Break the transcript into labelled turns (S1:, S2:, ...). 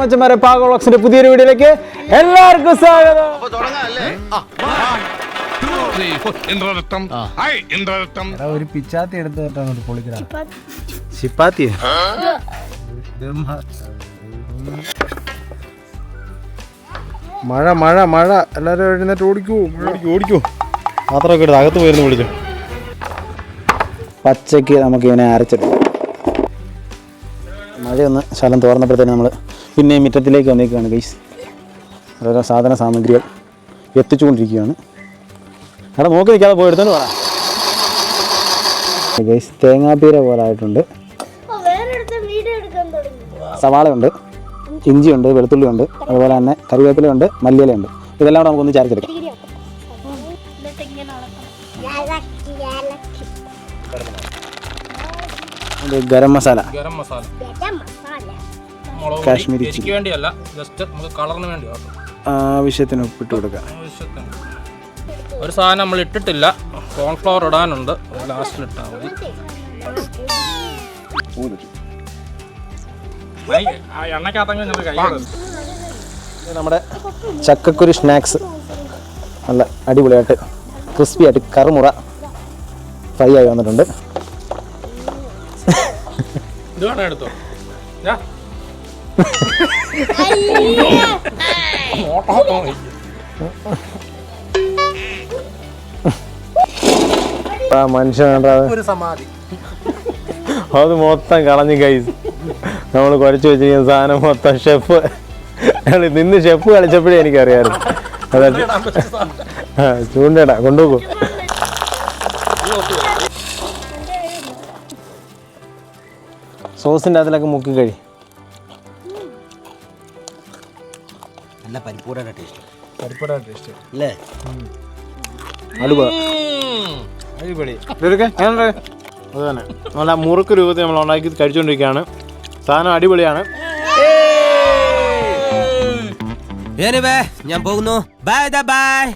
S1: മച്ചന്മാരെ പാകോളക്സിന്റെ പുതിയൊരു വീഡിയോയിലേക്ക് എല്ലാവർക്കും സ്വാഗതം. ഒരു പിച്ചാത്തി എടുത്തിട്ടാണ്
S2: ചിപ്പാത്തി മഴ മഴ മഴ. എല്ലാരും എഴുന്നേറ്റ് ഓടിക്കൂ. ഓടിക്കൂ ഓടിക്കൂ. പാത്രമൊക്കെ എടുത്ത് അകത്ത് പോയിരുന്നു വിളിച്ചു
S1: പച്ചയ്ക്ക് നമുക്ക് ഇവനെ അരച്ചിടും. മഴയൊന്ന് ശലം തോർന്നപ്പോഴത്തേന് നമ്മൾ പിന്നെ മുറ്റത്തിലേക്ക് വന്നേക്കുകയാണ് ഗൈസ് ഓരോ സാധന സാമഗ്രികൾ എത്തിച്ചുകൊണ്ടിരിക്കുകയാണ്. അവിടെ നോക്കി നിൽക്കാതെ പോയി എടുത്തോണ്ട് പറ ഗൈസ് തേങ്ങാപ്പീര പോലെ ആയിട്ടുണ്ട്. സവാളയുണ്ട് ഇഞ്ചിയുണ്ട് വെളുത്തുള്ളിയുണ്ട് അതുപോലെ തന്നെ കറിവേപ്പിലയുണ്ട് മല്ലിയിലയുണ്ട്. ഇതെല്ലാം കൂടെ നമുക്കൊന്ന് ചാരിച്ചെടുക്കാം. ഗരം മസാല.
S3: ഗരം മസാല. മുളക്
S1: കാശ്മീരി
S3: പൊടി എരിക്ക് വേണ്ടിയല്ല ജസ്റ്റ് നമുക്ക് കളറിന് വേണ്ടി മാത്രം.
S1: ആവശ്യത്തിന് ഉപ്പിട്ട് കൊടുക്കുക.
S3: ആവശ്യത്തിന്. ഒരു സാധനം നമ്മൾ ഇട്ടിട്ടില്ല. കോൺഫ്ലവർ ഇടാനുണ്ട്. ലാസ്റ്റിൽ ഇട്ടാൽ മതി. എണ്ണക്കകത്തങ്ങ് ഞങ്ങൾ കൈ
S1: നമ്മുടെ ചക്കക്കുരു സ്നാക്സ് നല്ല അടിപൊളിയായിട്ട് ക്രിസ്പി ആയിട്ട് കറുമുറ ഫ്രൈ ആയി വന്നിട്ടുണ്ട്.
S3: ഇത് വേണം എടുത്തോ?
S2: ഒരു സമാധി. അത് മൊത്തം കളഞ്ഞു കൈസ് നമ്മൾ കുറച്ച് വെച്ചിരിക്കുന്ന സാധനം മൊത്തം ഷെഫ് നിന്ന് ഷെഫ് കളിച്ചപ്പോഴേ എനിക്കറിയാമായിരുന്നു
S3: പറ്റിയ
S2: ചൂണ്ടയിടാ കൊണ്ടുപോകൂ സോസിന്റെ അതിലൊക്കെ മുക്കി കഴി.
S4: നല്ല പരിപ്പൂടയുടെ ടേസ്റ്റ്
S2: പരിപ്പൂടയുടെ ടേസ്റ്റ്
S4: അല്ലേ.
S2: അടിപൊളി. അത് തന്നെ നല്ല മുറുക്ക് രൂപത്തിൽ നമ്മൾ ഉണ്ടാക്കി കഴിച്ചുകൊണ്ടിരിക്കുകയാണ്. സാധനം അടിപൊളിയാണ്.
S4: ഞാൻ പോകുന്നു. Bye bye